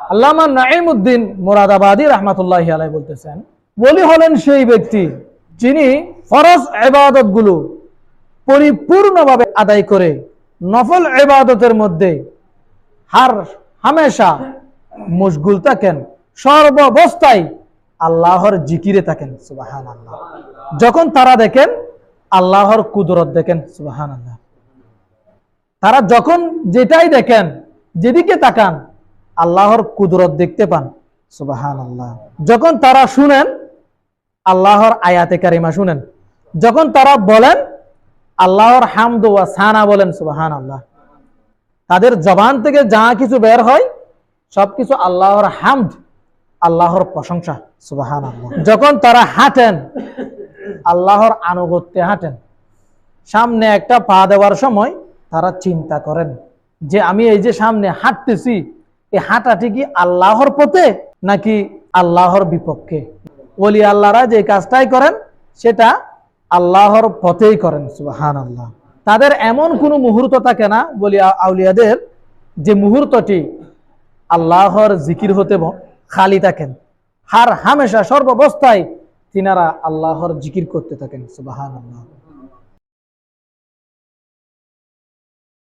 আল্লামা নাইমুদ্দিন মোরাদাবাদী রহমাতুল্লাহ আলাই বলতেছেন বলি হলেন সেই ব্যক্তি যিনি ফরজ এবাদতগুলো পরিপূর্ণভাবে আদায় করে, নফল এবাদতের মধ্যে হার হামেশা মশগুল থাকেন। সর্বাবস্থায় আল্লাহর জিকিরে থাকেন সুবাহান আল্লাহ যখন তারা দেখেন, আল্লাহর কুদরত দেখেন সুবাহান আল্লাহ তারা যখন যেটাই দেখেন, যেদিকে তাকান আল্লাহর কুদরত দেখতে পান। সুবাহান আল্লাহ যখন তারা শুনেন, আল্লাহর আয়াতে কারিমা শুনেন, যখন তারা বলেন, আল্লাহর হামদ ওয়া সানা বলেন সুবাহান আল্লাহ তাদের জবান থেকে যা কিছু বের হয়, সবকিছু আল্লাহর হামদ, আল্লাহর প্রশংসা সুবাহান আল্লাহ যখন তারা হাঁটেন, আল্লাহর আনুগত্যে হাঁটেন, সামনে একটা পা দেওয়ার সময় তারা চিন্তা করেন যে, আমি এই যে সামনে হাঁটতেছি এই হাঁটাটি কি আল্লাহর পথে নাকি আল্লাহর বিপক্ষে? বলি আল্লাহরা যে কাজটাই করেন, সেটা আল্লাহর পথেই করেন সুবাহান আল্লাহ তাদের এমন কোনো মুহূর্ত থাকে না বলি আউলিয়াদের, যে মুহূর্তটি আল্লাহর জিকির হতে খালি থাকেন। হার হামেশা সর্বাবস্থায় তিনারা আল্লাহর জিকির করতে থাকেন সুবাহান আল্লাহ